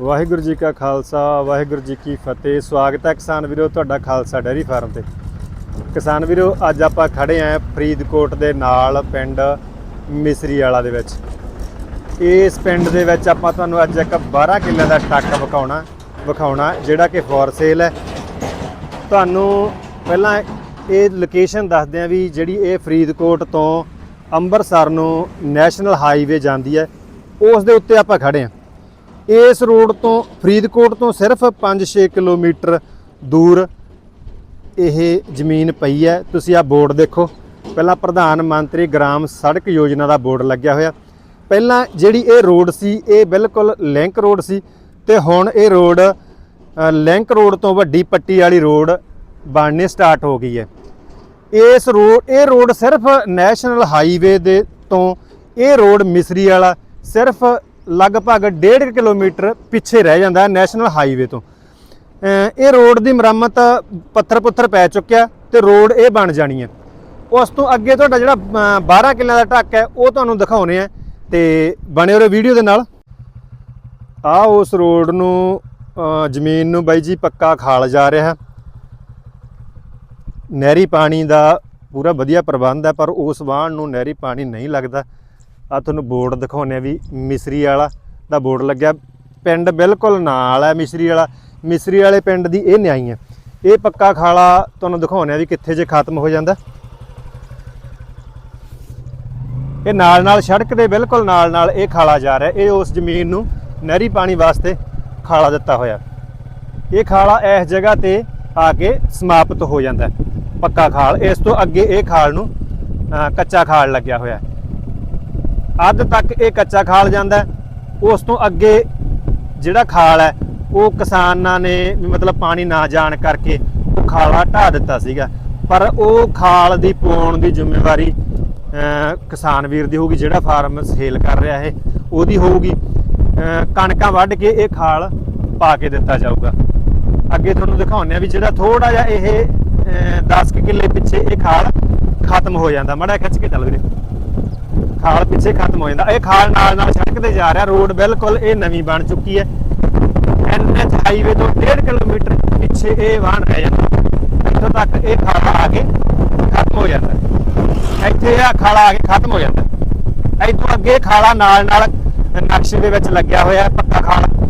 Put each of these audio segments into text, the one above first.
ਵਾਹਿਗੁਰੂ ਜੀ ਕਾ ਖਾਲਸਾ, ਵਾਹਿਗੁਰੂ ਜੀ ਕੀ ਫਤਿਹ। ਸਵਾਗਤ ਹੈ ਕਿਸਾਨ ਵੀਰੋ ਤੁਹਾਡਾ ਖਾਲਸਾ ਡੈਰੀ ਫਾਰਮ ਤੇ। ਕਿਸਾਨ ਵੀਰੋ, ਅੱਜ ਆਪਾਂ ਖੜੇ ਆਂ ਫਰੀਦਕੋਟ ਦੇ ਨਾਲ ਪਿੰਡ ਮਿਸਰੀ ਵਾਲਾ ਦੇ ਵਿੱਚ। ਇਸ ਪਿੰਡ ਦੇ ਵਿੱਚ ਆਪਾਂ ਤੁਹਾਨੂੰ ਅੱਜ ਇੱਕ 12 ਕਿੱਲੇ ਦਾ ਟੱਕ ਵਿਖਾਉਣਾ ਵਿਖਾਉਣਾ, ਜਿਹੜਾ ਕਿ ਫੋਰ ਸੇਲ ਹੈ। ਤੁਹਾਨੂੰ ਪਹਿਲਾਂ ਇਹ ਲੋਕੇਸ਼ਨ ਦੱਸਦੇ ਆ ਵੀ ਜਿਹੜੀ ਇਹ ਫਰੀਦਕੋਟ ਤੋਂ ਅੰਮ੍ਰਿਤਸਰ ਨੂੰ ਨੈਸ਼ਨਲ ਹਾਈਵੇ ਜਾਂਦੀ ਹੈ। ਉਸ ਦੇ ਉੱਤੇ ਆਪਾਂ ਖੜੇ ਆਂ ਇਸ ਰੋਡ ਤੋਂ ਫਰੀਦਕੋਟ ਤੋਂ ਸਿਰਫ 5-6 ਕਿਲੋਮੀਟਰ ਦੂਰ ਇਹ ਜ਼ਮੀਨ ਪਈ ਹੈ। ਤੁਸੀਂ ਆ ਬੋਰਡ ਦੇਖੋ। ਪਹਿਲਾਂ ਪ੍ਰਧਾਨ ਮੰਤਰੀ ਗ੍ਰਾਮ ਸੜਕ ਯੋਜਨਾ ਦਾ ਬੋਰਡ ਲੱਗਿਆ ਹੋਇਆ। ਪਹਿਲਾਂ ਜਿਹੜੀ ਇਹ ਰੋਡ ਸੀ, ਇਹ ਬਿਲਕੁਲ ਲਿੰਕ ਰੋਡ ਸੀ ਤੇ ਹੁਣ ਇਹ ਰੋਡ ਲਿੰਕ ਰੋਡ ਤੋਂ ਵੱਡੀ ਪੱਟੀ ਵਾਲੀ ਰੋਡ ਬਣਨੇ ਸਟਾਰਟ ਹੋ ਗਈ ਹੈ। ਇਸ ਰੋਡ ਇਹ ਰੋਡ ਸਿਰਫ ਨੈਸ਼ਨਲ ਹਾਈਵੇ ਦੇ ਤੋਂ, ਇਹ ਰੋਡ ਮਿਸਰੀ ਵਾਲਾ ਸਿਰਫ ਲਗਭਗ 1.5 ਕਿਲੋਮੀਟਰ ਪਿੱਛੇ ਰਹਿ ਜਾਂਦਾ ਨੈਸ਼ਨਲ ਹਾਈਵੇ ਤੋਂ। ਇਹ ਰੋਡ ਦੀ ਮੁਰੰਮਤ ਪੱਥਰ ਪੁੱਥਰ ਪੈ ਚੁੱਕਿਆ ਤੇ ਰੋਡ ਇਹ ਬਣ ਜਾਣੀ ਹੈ। ਉਸ ਤੋਂ ਅੱਗੇ ਤੁਹਾਡਾ ਜਿਹੜਾ, ਅਹ 12 ਕਿੱਲਿਆਂ ਦਾ ਟਰੱਕ ਹੈ, ਉਹ ਤੁਹਾਨੂੰ ਦਿਖਾਉਣੇ ਆ ਤੇ ਬਣੇ ਰਹੋ ਵੀਡੀਓ ਦੇ ਨਾਲ। ਆ ਉਸ ਰੋਡ ਨੂੰ ਜ਼ਮੀਨ ਨੂੰ ਬਾਈ ਜੀ ਪੱਕਾ ਖਾਲ ਜਾ ਰਿਹਾ ਨਹਿਰੀ ਪਾਣੀ ਦਾ ਪੂਰਾ ਵਧੀਆ ਪ੍ਰਬੰਧ ਹੈ, ਪਰ ਉਸ ਵਾਹਣ ਨੂੰ ਨਹਿਰੀ ਪਾਣੀ ਨਹੀਂ ਲੱਗਦਾ। ਆ ਤੁਹਾਨੂੰ ਬੋਰਡ ਦਿਖਾਉਂਦੇ ਆ ਵੀ ਮਿਸਰੀ ਵਾਲਾ ਦਾ ਬੋਰਡ ਲੱਗਿਆ। ਪਿੰਡ ਬਿਲਕੁਲ ਨਾਲ ਹੈ ਮਿਸਰੀ ਵਾਲਾ। ਮਿਸਰੀ ਵਾਲੇ ਪਿੰਡ ਦੀ ਇਹ ਨਿਆਈ ਹੈ। ਇਹ ਪੱਕਾ ਖਾਲਾ ਤੁਹਾਨੂੰ ਦਿਖਾਉਂਦੇ ਆ ਵੀ ਕਿੱਥੇ ਜੇ ਖਤਮ ਹੋ ਜਾਂਦਾ। ਇਹ ਨਾਲ ਨਾਲ ਸੜਕ ਦੇ ਬਿਲਕੁਲ ਨਾਲ ਨਾਲ ਇਹ ਖਾਲਾ ਜਾ ਰਿਹਾ। ਇਹ ਉਸ ਜ਼ਮੀਨ ਨੂੰ ਨਹਿਰੀ ਪਾਣੀ ਵਾਸਤੇ ਖਾਲਾ ਦਿੱਤਾ ਹੋਇਆ। ਇਹ ਖਾਲਾ ਇਸ ਜਗ੍ਹਾ ਤੇ ਆ ਕੇ ਸਮਾਪਤ ਹੋ ਜਾਂਦਾ ਪੱਕਾ ਖਾਲ। ਇਸ ਤੋਂ ਅੱਗੇ ਇਹ ਖਾਲ ਨੂੰ ਕੱਚਾ ਖਾਲ ਲੱਗਿਆ ਹੋਇਆ ਅੱਧ ਤੱਕ ਇਹ ਕੱਚਾ ਖਾਲ ਜਾਂਦਾ ਉਸ ਤੋਂ ਅੱਗੇ ਜਿਹੜਾ ਖਾਲ ਹੈ, ਉਹ ਕਿਸਾਨਾਂ ਨੇ ਮਤਲਬ ਪਾਣੀ ਨਾ ਜਾਣ ਕਰਕੇ ਉਹ ਖਾਲਾ ਢਾ ਦਿੱਤਾ ਸੀਗਾ। ਪਰ ਉਹ ਖਾਲ ਦੀ ਪਾਉਣ ਦੀ ਜ਼ਿੰਮੇਵਾਰੀ ਕਿਸਾਨ ਵੀਰ ਦੀ ਹੋਊਗੀ, ਜਿਹੜਾ ਫਾਰਮ ਸੇਲ ਕਰ ਰਿਹਾ ਹੈ ਉਹਦੀ ਹੋਊਗੀ। ਕਣਕਾਂ ਵੱਢ ਕੇ ਇਹ ਖਾਲ ਪਾ ਕੇ ਦਿੱਤਾ ਜਾਊਗਾ। ਅੱਗੇ ਤੁਹਾਨੂੰ ਦਿਖਾਉਂਦੇ ਆ ਵੀ ਜਿਹੜਾ ਥੋੜਾ ਜਿਹਾ ਇਹ 10 ਕਿੱਲੇ ਪਿੱਛੇ ਇਹ ਖਾਲ ਖਤਮ ਹੋ ਜਾਂਦਾ। ਮੜਾ ਖਿੱਚ ਕੇ ਚੱਲ ਵੀਰੇ। ਖਾਲ ਪਿੱਛੇ ਖਤਮ ਹੋ ਜਾਂਦਾ। ਇਹ ਖਾਲ ਨਾਲ ਨਾਲ ਸੜਕ ਜਾ ਰਿਹਾ। ਰੋਡ ਬਿਲਕੁਲ ਇਹ ਨਵੀਂ ਬਣ ਚੁੱਕੀ ਹੈ। ਐਨਐਚ ਹਾਈਵੇ ਤੋਂ 1.5 ਕਿਲੋਮੀਟਰ ਪਿੱਛੇ ਇਹ ਵਾਹਨ ਰਹਿ ਜਾਂਦਾ। ਇੱਥੋਂ ਤੱਕ ਇਹ ਖਾਲਾ ਆ ਕੇ ਖਤਮ ਹੋ ਜਾਂਦਾ। ਇੱਥੇ ਇਹ ਖਾਲਾ ਆ ਕੇ ਖਤਮ ਹੋ ਜਾਂਦਾ। ਇੱਥੋਂ ਅੱਗੇ ਖਾਲਾ ਨਾਲ ਨਾਲ ਨਕਸ਼ੇ ਦੇ ਵਿੱਚ ਲੱਗਿਆ ਹੋਇਆ ਪੱਕਾ ਖਾਲਾ।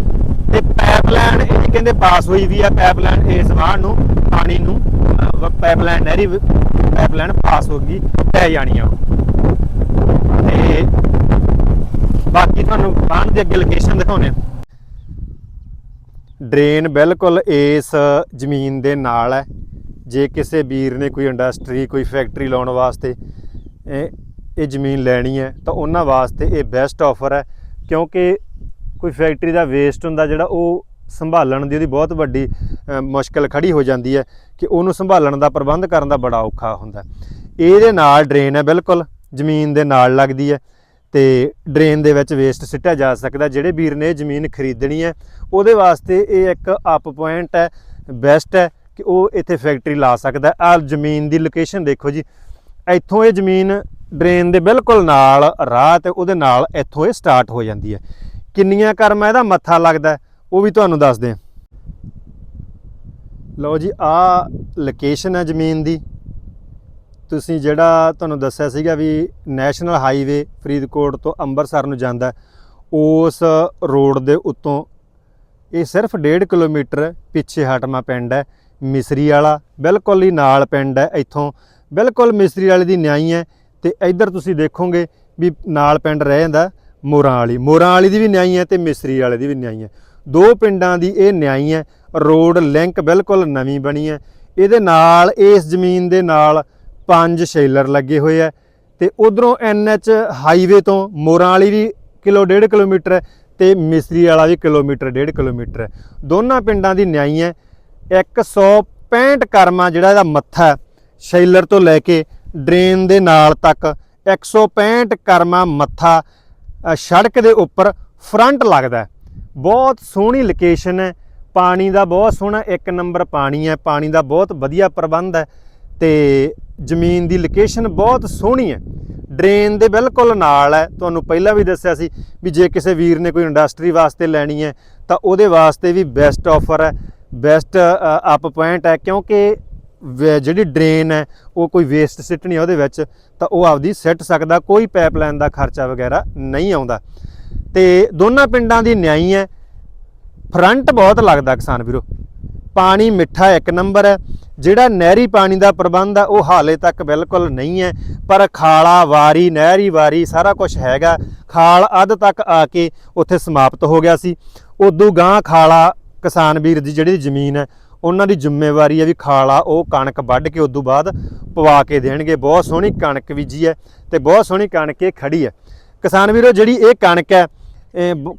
ਤੇ ਪਾਈਪਲਾਈਨ ਇਹ ਕਹਿੰਦੇ ਪਾਸ ਹੋਈ ਵੀ ਆ ਪਾਈਪਲਾਈਨ ਇਸ ਵਾਹਨ ਨੂੰ, ਪਾਣੀ ਨੂੰ। ਪਾਈਪਲਾਈਨ ਨਹਿਰੀ ਪਾਈਪਲਾਈਨ ਪਾਸ ਹੋ ਗਈ, ਪੈ ਜਾਣੀ ਆ। ਤੇ ਬਾਕੀ ਤੁਹਾਨੂੰ ਬਾਣ ਦੇ ਅੱਗੇ ਲੋਕੇਸ਼ਨ ਦਿਖਾਉਣੇ ਆ ਡਰੇਨ ਬਿਲਕੁਲ ਇਸ ਜ਼ਮੀਨ ਦੇ ਨਾਲ ਹੈ। ਜੇ ਕਿਸੇ ਵੀਰ ਨੇ ਕੋਈ ਇੰਡਸਟਰੀ ਕੋਈ ਫੈਕਟਰੀ ਲਾਉਣ ਵਾਸਤੇ ਇਹ ਜ਼ਮੀਨ ਲੈਣੀ ਹੈ ਤਾਂ ਉਹਨਾਂ ਵਾਸਤੇ ਇਹ ਬੈਸਟ ਆਫਰ ਹੈ। ਕਿਉਂਕਿ ਕੋਈ ਫੈਕਟਰੀ ਦਾ ਵੇਸਟ ਹੁੰਦਾ ਜਿਹੜਾ ਉਹ ਸੰਭਾਲਣ ਦੀ ਉਹਦੀ ਬਹੁਤ ਵੱਡੀ ਅ, ਮੁਸ਼ਕਲ ਖੜੀ ਹੋ ਜਾਂਦੀ ਹੈ ਕਿ ਉਹਨੂੰ ਸੰਭਾਲਣ ਦਾ ਪ੍ਰਬੰਧ ਕਰਨ ਦਾ ਬੜਾ ਔਖਾ ਹੁੰਦਾ। ਇਹਦੇ ਨਾਲ ਡਰੇਨ ਹੈ ਬਿਲਕੁਲ। ਜ਼ਮੀਨ ਦੇ ਨਾਲ ਲੱਗਦੀ ਹੈ ਤੇ ਡਰੇਨ ਦੇ ਵਿੱਚ ਵੇਸਟ ਸਿੱਟਿਆ ਜਾ ਸਕਦਾ। ਜਿਹੜੇ ਵੀਰ ਨੇ ਜ਼ਮੀਨ ਖਰੀਦਣੀ ਹੈ, ਉਹਦੇ ਵਾਸਤੇ ਇਹ ਇੱਕ ਅਪ ਪੁਆਇੰਟ ਹੈ ਬੈਸਟ ਹੈ ਕਿ ਉਹ ਇੱਥੇ ਫੈਕਟਰੀ ਲਾ ਸਕਦਾ। ਆ ਜ਼ਮੀਨ ਦੀ ਲੋਕੇਸ਼ਨ ਦੇਖੋ ਜੀ। ਇੱਥੋਂ ਇਹ ਜ਼ਮੀਨ ਡਰੇਨ ਦੇ ਬਿਲਕੁਲ ਨਾਲ ਰਾਹ ਤੇ ਉਹਦੇ ਨਾਲ ਇੱਥੋਂ ਇਹ ਸਟਾਰਟ ਹੋ ਜਾਂਦੀ ਹੈ। ਕਿੰਨੀਆਂ ਕਰਮਾਂ ਇਹਦਾ ਮੱਥਾ ਲੱਗਦਾ ਉਹ ਵੀ ਤੁਹਾਨੂੰ ਦੱਸਦੇ ਲਓ ਜੀ ਆ ਲੋਕੇਸ਼ਨ ਹੈ ਜ਼ਮੀਨ ਦੀ। ਤੁਸੀਂ ਜਿਹੜਾ ਤੁਹਾਨੂੰ ਦੱਸਿਆ ਸੀਗਾ ਵੀ ਨੈਸ਼ਨਲ ਹਾਈਵੇ ਫਰੀਦਕੋਟ ਤੋਂ ਅੰਮ੍ਰਿਤਸਰ ਨੂੰ ਜਾਂਦਾ ਉਸ ਰੋਡ ਦੇ ਉੱਤੋਂ ਇਹ ਸਿਰਫ 1.5 ਕਿਲੋਮੀਟਰ ਪਿੱਛੇ ਹਟਮਾ ਪਿੰਡ ਹੈ, ਮਿਸਰੀ ਵਾਲਾ ਬਿਲਕੁਲ ਹੀ ਨਾਲ ਪਿੰਡ ਹੈ ਇੱਥੋਂ, ਬਿਲਕੁਲ ਮਿਸਰੀ ਵਾਲੇ ਦੀ ਨਿਆਈ ਹੈ ਤੇ ਇੱਧਰ ਤੁਸੀਂ ਦੇਖੋਗੇ ਵੀ ਨਾਲ ਪਿੰਡ ਰਹਿ ਜਾਂਦਾ ਮੋਰਾਂ ਵਾਲੀ ਮੋਰਾਂ ਵਾਲੀ ਦੀ ਵੀ ਨਿਆਈ ਹੈ ਤੇ ਮਿਸਰੀ ਵਾਲੇ ਦੀ ਵੀ ਨਿਆਈ ਹੈ। ਦੋ ਪਿੰਡਾਂ ਦੀ ਇਹ ਨਿਆਈ ਹੈ, ਰੋਡ ਲਿੰਕ ਬਿਲਕੁਲ ਨਵੀਂ ਬਣੀ ਹੈ, ਇਹਦੇ ਨਾਲ, ਇਸ ਜ਼ਮੀਨ ਦੇ ਨਾਲ ਪੰਜ ਸ਼ੈਲਰ ਲੱਗੇ ਹੋਏ ਆ ਤੇ ਉਧਰੋਂ ਐਨਐਚ ਹਾਈਵੇ ਤੋਂ ਮੋਰਾਂ ਵਾਲੀ ਵੀ ਕਿਲੋ ਡੇਢ ਕਿਲੋਮੀਟਰ ਹੈ ਤੇ ਮਿਸਰੀ ਵਾਲਾ ਵੀ ਕਿਲੋਮੀਟਰ ਡੇਢ ਕਿਲੋਮੀਟਰ ਹੈ। ਦੋਨਾਂ ਪਿੰਡਾਂ ਦੀ ਨਿਆਈ ਹੈ। 165 ਕਰਮਾ ਜਿਹੜਾ ਇਹਦਾ ਮੱਥਾ ਸ਼ੈਲਰ ਤੋਂ ਲੈ ਕੇ ਡਰੇਨ ਦੇ ਨਾਲ ਤੱਕ 165 ਕਰਮਾ ਮੱਥਾ ਸੜਕ ਦੇ ਉੱਪਰ ਫਰੰਟ ਲੱਗਦਾ ਬਹੁਤ ਸੋਹਣੀ ਲੋਕੇਸ਼ਨ ਹੈ। ਪਾਣੀ ਦਾ ਬਹੁਤ ਸੋਹਣਾ ਇੱਕ ਨੰਬਰ ਪਾਣੀ ਹੈ। ਪਾਣੀ ਦਾ ਬਹੁਤ ਵਧੀਆ ਪ੍ਰਬੰਧ ਹੈ। ਤੇ ਜ਼ਮੀਨ ਦੀ ਲੋਕੇਸ਼ਨ ਬਹੁਤ ਸੋਹਣੀ ਹੈ। ਡਰੇਨ ਦੇ ਬਿਲਕੁਲ ਨਾਲ ਹੈ। ਤੁਹਾਨੂੰ ਪਹਿਲਾਂ ਵੀ ਦੱਸਿਆ ਸੀ ਵੀ ਜੇ ਕਿਸੇ ਵੀਰ ਨੇ ਕੋਈ ਇੰਡਸਟਰੀ ਵਾਸਤੇ ਲੈਣੀ ਹੈ, ਤਾਂ ਉਹਦੇ ਵਾਸਤੇ ਵੀ ਬੈਸਟ ਆਫਰ ਹੈ। ਬੈਸਟ ਅਪ ਪੁਆਇੰਟ ਹੈ ਕਿਉਂਕਿ ਜਿਹੜੀ ਡਰੇਨ ਹੈ, ਉਹ ਕੋਈ ਵੇਸਟ ਸਿੱਟਣੀ ਹੈ ਉਹਦੇ ਵਿੱਚ, ਤਾਂ ਉਹ ਆਪਦੀ ਸਿੱਟ ਸਕਦਾ, ਕੋਈ ਪਾਈਪਲਾਈਨ ਦਾ ਖਰਚਾ ਵਗੈਰਾ ਨਹੀਂ ਆਉਂਦਾ। ਤੇ ਦੋਨਾਂ ਪਿੰਡਾਂ ਦੀ ਨਿਆਈ ਹੈ। ਫਰੰਟ ਬਹੁਤ ਲੱਗਦਾ ਕਿਸਾਨ ਵੀਰੋ। ਪਾਣੀ ਮਿੱਠਾ ਇੱਕ ਨੰਬਰ ਹੈ। ਜਿਹੜਾ ਨਹਿਰੀ ਪਾਣੀ ਦਾ ਪ੍ਰਬੰਧ ਆ, ਉਹ ਹਾਲੇ ਤੱਕ ਬਿਲਕੁਲ ਨਹੀਂ ਹੈ। ਪਰ ਖਾਲਾ ਵਾਰੀ, ਨਹਿਰੀ ਵਾਰੀ ਸਾਰਾ ਕੁਝ ਹੈਗਾ। ਖਾਲ ਅੱਧ ਤੱਕ ਆ ਕੇ ਉੱਥੇ ਸਮਾਪਤ ਹੋ ਗਿਆ ਸੀ। ਉਦੋਂ ਗਾਂ ਖਾਲਾ ਕਿਸਾਨ ਵੀਰ ਦੀ ਜਿਹੜੀ ਜ਼ਮੀਨ ਹੈ, ਉਹਨਾਂ ਦੀ ਜ਼ਿੰਮੇਵਾਰੀ ਹੈ ਵੀ ਖਾਲਾ ਉਹ ਕਣਕ ਵੱਢ ਕੇ ਉਦੋਂ ਬਾਅਦ ਪਵਾ ਕੇ ਦੇਣਗੇ। ਬਹੁਤ ਸੋਹਣੀ ਕਣਕ ਬੀਜੀ ਹੈ ਤੇ ਬਹੁਤ ਸੋਹਣੀ ਕਣਕ ਇਹ ਖੜੀ ਹੈ। ਕਿਸਾਨ ਵੀਰੋ, ਜਿਹੜੀ ਇਹ ਕਣਕ ਹੈ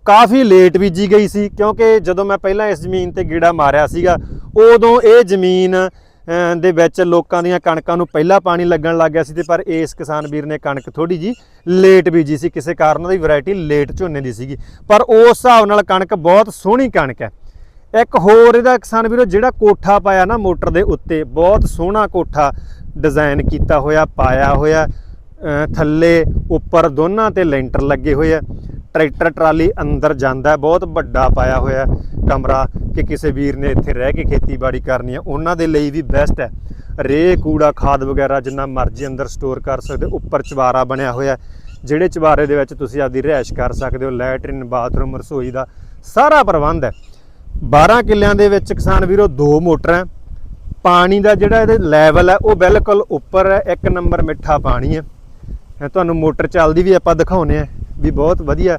ਕਾਫੀ ਲੇਟ ਬੀਜੀ ਗਈ ਸੀ ਕਿਉਂਕਿ ਜਦੋਂ ਮੈਂ ਪਹਿਲਾਂ ਇਸ ਜ਼ਮੀਨ ਤੇ ਗੇੜਾ ਮਾਰਿਆ ਸੀਗਾ, ਉਦੋਂ ਇਹ ਜ਼ਮੀਨ ਦੇ ਵਿੱਚ ਲੋਕਾਂ ਦੀਆਂ ਕਣਕਾਂ ਨੂੰ ਪਹਿਲਾਂ ਪਾਣੀ ਲੱਗਣ ਲੱਗ ਗਿਆ ਸੀ ਤੇ ਪਰ ਇਸ ਕਿਸਾਨ ਵੀਰ ਨੇ ਕਣਕ ਥੋੜੀ ਜੀ ਲੇਟ ਬੀਜੀ ਸੀ, ਕਿਸੇ ਕਾਰਨ ਉਹਦੀ ਵੈਰਾਈਟੀ ਲੇਟ ਝੋਨੇ ਦੀ ਸੀਗੀ। ਪਰ ਉਸ ਹਿਸਾਬ ਨਾਲ ਕਣਕ ਬਹੁਤ ਸੋਹਣੀ ਕਣਕ ਹੈ। ਇੱਕ ਹੋਰ ਇਹਦਾ ਕਿਸਾਨ ਵੀਰੋ, ਜਿਹੜਾ ਕੋਠਾ ਪਾਇਆ ਨਾ ਮੋਟਰ ਦੇ ਉੱਤੇ, ਬਹੁਤ ਸੋਹਣਾ ਕੋਠਾ ਡਿਜ਼ਾਈਨ ਕੀਤਾ ਹੋਇਆ, ਪਾਇਆ ਹੋਇਆ ਥੱਲੇ ਉੱਪਰ ਦੋਨਾਂ ਤੇ ਲੈਂਟਰ ਲੱਗੇ ਹੋਏ ਆ। ਟਰੈਕਟਰ ਟਰਾਲੀ ਅੰਦਰ ਜਾਂਦਾ ਬਹੁਤ ਵੱਡਾ ਪਾਇਆ ਹੋਇਆ ਕਮਰਾ ਕਿ ਕਿਸੇ ਵੀਰ ਨੇ ਇੱਥੇ ਰਹਿ ਕੇ ਖੇਤੀਬਾੜੀ ਕਰਨੀ ਹੈ। ਉਹਨਾਂ ਦੇ ਲਈ ਵੀ ਬੈਸਟ ਹੈ। ਰੇ ਕੂੜਾ, ਖਾਦ ਵਗੈਰਾ ਜਿੰਨਾ ਮਰਜ਼ੀ ਅੰਦਰ ਸਟੋਰ ਕਰ ਸਕਦੇ ਹੋ। ਉੱਪਰ ਚਵਾਰਾ ਬਣਿਆ ਹੋਇਆ ਜਿਹੜੇ ਚਵਾਰੇ ਦੇ ਵਿੱਚ ਤੁਸੀਂ ਆਪਦੀ ਰਿਹਾਇਸ਼ ਕਰ ਸਕਦੇ ਹੋ। ਲੈਟਰਿਨ, ਬਾਥਰੂਮ, ਰਸੋਈ ਦਾ ਸਾਰਾ ਪ੍ਰਬੰਧ ਹੈ। 12 ਕਿੱਲਿਆਂ ਦੇ ਵਿੱਚ ਕਿਸਾਨ ਵੀਰੋ ਦੋ ਮੋਟਰਾਂ ਪਾਣੀ ਦਾ ਜਿਹੜਾ ਇਹਦੇ ਲੈਵਲ ਹੈ, ਉਹ ਬਿਲਕੁਲ ਉੱਪਰ ਹੈ। ਇੱਕ ਨੰਬਰ ਮਿੱਠਾ ਪਾਣੀ ਹੈ। ਤੁਹਾਨੂੰ ਮੋਟਰ ਚੱਲਦੀ ਵੀ ਆਪਾਂ ਦਿਖਾਉਨੇ ਆ ਵੀ ਬਹੁਤ ਵਧੀਆ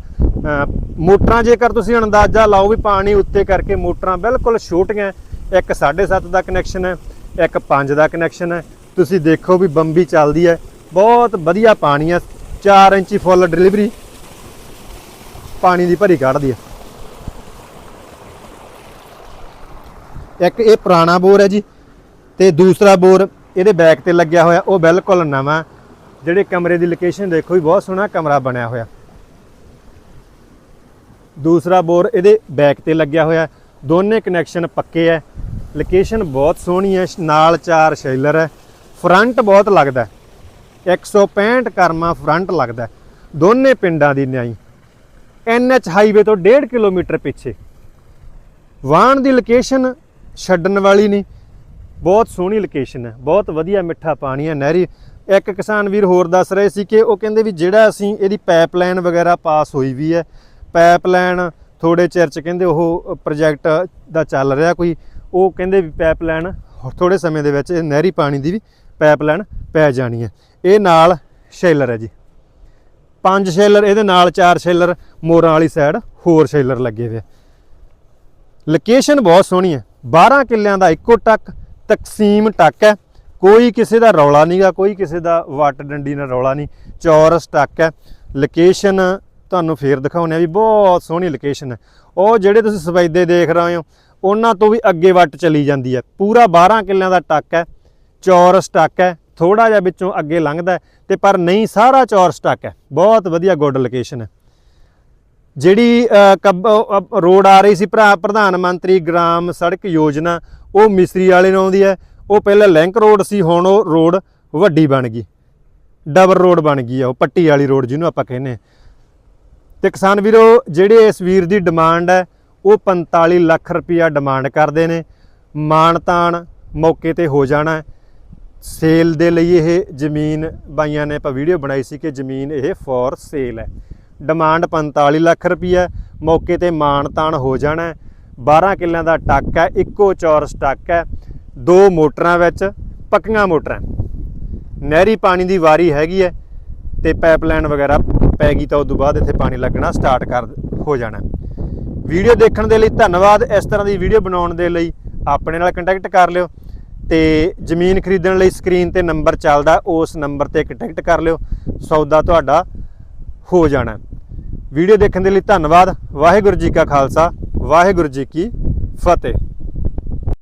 ਮੋਟਰਾਂ ਜੇਕਰ ਤੁਸੀਂ ਅੰਦਾਜ਼ਾ ਲਾਓ ਵੀ ਪਾਣੀ ਉੱਤੇ ਕਰਕੇ ਮੋਟਰਾਂ ਬਿਲਕੁਲ ਛੋਟੀਆਂ, ਇੱਕ 7.5 ਦਾ ਕਨੈਕਸ਼ਨ ਹੈ, ਇੱਕ 5 ਦਾ ਕਨੈਕਸ਼ਨ ਹੈ, ਤੁਸੀਂ ਦੇਖੋ ਵੀ ਬੰਬੀ ਚੱਲਦੀ ਹੈ, ਬਹੁਤ ਵਧੀਆ ਪਾਣੀ ਹੈ 4 ਇੰਚੀ ਫੁੱਲ ਡਿਲੀਵਰੀ ਪਾਣੀ ਦੀ ਭਰੀ ਕੱਢਦੀ ਹੈ। ਇੱਕ ਇਹ ਪੁਰਾਣਾ ਬੋਰ ਹੈ ਜੀ, ਤੇ ਦੂਸਰਾ ਬੋਰ ਇਹਦੇ ਬੈਕ ਤੇ ਲੱਗਿਆ ਹੋਇਆ, ਉਹ ਬਿਲਕੁਲ ਨਵਾਂ, ਜਿਹੜੇ ਕਮਰੇ ਦੀ ਲੋਕੇਸ਼ਨ ਦੇਖੋ ਵੀ ਬਹੁਤ ਸੋਹਣਾ ਕਮਰਾ ਬਣਿਆ ਹੋਇਆ। ਦੂਸਰਾ ਬੋਰ ਇਹਦੇ ਬੈਕ ਤੇ ਲੱਗਿਆ ਹੋਇਆ ਦੋਨੇ ਕਨੈਕਸ਼ਨ ਪੱਕੇ ਹੈ। ਲੋਕੇਸ਼ਨ ਬਹੁਤ ਸੋਹਣੀ ਹੈ। ਨਾਲ ਚਾਰ ਸ਼ੈਲਰ ਹੈ। ਫਰੰਟ ਬਹੁਤ ਲੱਗਦਾ ਹੈ। 165 ਕਰਮਾ ਫਰੰਟ ਲੱਗਦਾ ਦੋਨੇ ਪਿੰਡਾਂ ਦੀ ਨਿਆਈ। ਐਨਐਚ ਹਾਈਵੇ ਤੋਂ 1.5 ਕਿਲੋਮੀਟਰ ਪਿੱਛੇ। ਵਾਹਣ ਦੀ ਲੋਕੇਸ਼ਨ ਛੱਡਣ ਵਾਲੀ ਨਹੀਂ। ਬਹੁਤ ਸੋਹਣੀ ਲੋਕੇਸ਼ਨ ਹੈ। ਬਹੁਤ ਵਧੀਆ ਮਿੱਠਾ ਪਾਣੀ ਹੈ ਨਹਿਰੀ। ਇੱਕ ਕਿਸਾਨ ਵੀਰ ਹੋਰ ਦੱਸ ਰਹੇ ਸੀ ਕਿ ਉਹ ਕਹਿੰਦੇ ਵੀ ਜਿਹੜਾ ਅਸੀਂ ਇਹਦੀ ਪਾਈਪਲਾਈਨ ਵਗੈਰਾ ਪਾਸ ਹੋਈ ਵੀ ਹੈ ਪਾਈਪਲਾਈਨ ਥੋੜੇ ਚਿਰ ਚ ਕਹਿੰਦੇ ਉਹ ਪ੍ਰੋਜੈਕਟ ਦਾ ਚੱਲ ਰਿਹਾ ਕੋਈ। ਉਹ ਕਹਿੰਦੇ ਵੀ ਪਾਈਪਲਾਈਨ ਥੋੜੇ ਸਮੇਂ ਦੇ ਵਿੱਚ ਇਹ ਨਹਿਰੀ ਪਾਣੀ ਦੀ ਵੀ ਪਾਈਪਲਾਈਨ ਪੈ ਜਾਣੀ ਹੈ। ਇਹ ਨਾਲ ਸ਼ੈਲਰ ਹੈ ਜੀ। ਪੰਜ ਸ਼ੈਲਰ, ਇਹਦੇ ਨਾਲ ਚਾਰ ਸ਼ੈਲਰ, ਮੋਰਾਂ ਵਾਲੀ ਸਾਈਡ ਹੋਰ ਸ਼ੈਲਰ ਲੱਗੇ ਹੋਏ ਲੋਕੇਸ਼ਨ ਬਹੁਤ ਸੋਹਣੀ ਹੈ। 12 ਕਿੱਲਿਆਂ ਦਾ ਇੱਕੋ ਟੱਕ ਤਕਸੀਮ ਟੱਕ ਹੈ। ਕੋਈ ਕਿਸੇ ਦਾ ਰੌਲਾ ਨਹੀਂਗਾ ਕੋਈ ਕਿਸੇ ਦਾ ਵੱਟ ਡੰਡੀ ਨਾਲ ਰੌਲਾ ਨਹੀਂ। ਚੌਰਸ ਟੱਕ ਹੈ। ਲੋਕੇਸ਼ਨ ਤੁਹਾਨੂੰ ਫੇਰ ਦਿਖਾਉਣੇ ਆ ਵੀ ਬਹੁਤ ਸੋਹਣੀ ਲੋਕੇਸ਼ਨ ਹੈ। ਉਹ ਜਿਹੜੇ ਤੁਸੀਂ ਸਫੈਦੇ ਦੇਖ ਰਹੇ ਹੋ, ਉਹਨਾਂ ਤੋਂ ਵੀ ਅੱਗੇ ਵੱਟ ਚਲੀ ਜਾਂਦੀ ਹੈ। ਪੂਰਾ 12 ਕਿੱਲਿਆਂ ਦਾ ਟੱਕ ਹੈ ਚੌਰਸ ਟੱਕ ਹੈ ਥੋੜਾ ਜਿਹਾ ਵਿੱਚੋਂ ਅੱਗੇ ਲੰਘਦਾ ਹੈ ਤੇ ਪਰ ਨਹੀਂ, ਸਾਰਾ ਚੌਰਸ ਟੱਕ ਹੈ। ਬਹੁਤ ਵਧੀਆ ਗੁੱਡ ਲੋਕੇਸ਼ਨ ਹੈ। ਜਿਹੜੀ ਕੱਬ- ਰੋਡ ਆ ਰਹੀ ਸੀ ਭਰਾ, ਪ੍ਰਧਾਨ ਮੰਤਰੀ ਗ੍ਰਾਮ ਸੜਕ ਯੋਜਨਾ, ਉਹ ਮਿਸਰੀ ਵਾਲੇ ਨੂੰ ਆਉਂਦੀ ਹੈ। ਉਹ ਪਹਿਲਾਂ ਲਿੰਕ ਰੋਡ ਸੀ, ਹੁਣ ਉਹ ਰੋਡ ਵੱਡੀ ਬਣ ਗਈ। ਡਬਲ ਰੋਡ ਬਣ ਗਈ ਆ ਉਹ ਪੱਟੀ ਵਾਲੀ ਰੋਡ ਜਿਹਨੂੰ ਆਪਾਂ ਕਹਿੰਦੇ ਹਾਂ। ਤੇ ਕਿਸਾਨ ਵੀਰੋ, ਜਿਹੜੇ ਇਸ ਵੀਰ ਦੀ ਡਿਮਾਂਡ ਹੈ, ਉਹ 45 ਲੱਖ ਰੁਪਇਆ ਡਿਮਾਂਡ ਕਰਦੇ ਨੇ। ਮਾਨਤਾਨ ਮੌਕੇ ਤੇ ਹੋ ਜਾਣਾ ਸੇਲ ਦੇ ਲਈ ਇਹ ਜ਼ਮੀਨ ਬਾਈਆਂ ਨੇ ਆਪਾਂ ਵੀਡੀਓ ਬਣਾਈ ਸੀ ਕਿ ਜ਼ਮੀਨ ਇਹ ਫੋਰ ਸੇਲ ਹੈ। ਡਿਮਾਂਡ 45 ਲੱਖ ਰੁਪਈਆ ਮੌਕੇ ਤੇ ਮਾਨਤਾਨ ਹੋ ਜਾਣਾ ਹੈ। 12 ਕਿੱਲਿਆਂ ਦਾ ਟੱਕ ਹੈ, ਇੱਕੋ ਚੌਰਸ ਟੱਕ ਹੈ। ਦੋ ਮੋਟਰਾਂ ਵਿੱਚ ਪੱਕੀਆਂ ਮੋਟਰਾਂ। ਨਹਿਰੀ ਪਾਣੀ ਦੀ ਵਾਰੀ ਹੈਗੀ ਹੈ ਤੇ ਪਾਈਪਲਾਈਨ ਵਗੈਰਾ ਪੈ ਗਈ ਤਾਂ ਉਸ ਤੋਂ ਬਾਅਦ ਇੱਥੇ ਪਾਣੀ ਲੱਗਣਾ ਸਟਾਰਟ ਕਰ ਹੋ ਜਾਣਾ। ਵੀਡੀਓ ਦੇਖਣ ਦੇ ਲਈ ਧੰਨਵਾਦ। ਇਸ ਤਰ੍ਹਾਂ ਦੀ ਵੀਡੀਓ ਬਣਾਉਣ ਦੇ ਲਈ ਆਪਣੇ ਨਾਲ ਕੰਟੈਕਟ ਕਰ ਲਿਓ ਤੇ ਜ਼ਮੀਨ ਖਰੀਦਣ ਲਈ ਸਕਰੀਨ ਤੇ ਨੰਬਰ ਚੱਲਦਾ, ਉਸ ਨੰਬਰ ਤੇ ਕੰਟੈਕਟ ਕਰ ਲਿਓ। ਸੌਦਾ ਤੁਹਾਡਾ ਹੋ ਜਾਣਾ। ਵੀਡੀਓ ਦੇਖਣ ਦੇ ਲਈ ਧੰਨਵਾਦ। ਵਾਹਿਗੁਰੂ ਜੀ ਕਾ ਖਾਲਸਾ, ਵਾਹਿਗੁਰੂ ਜੀ ਕੀ ਫਤਿਹ।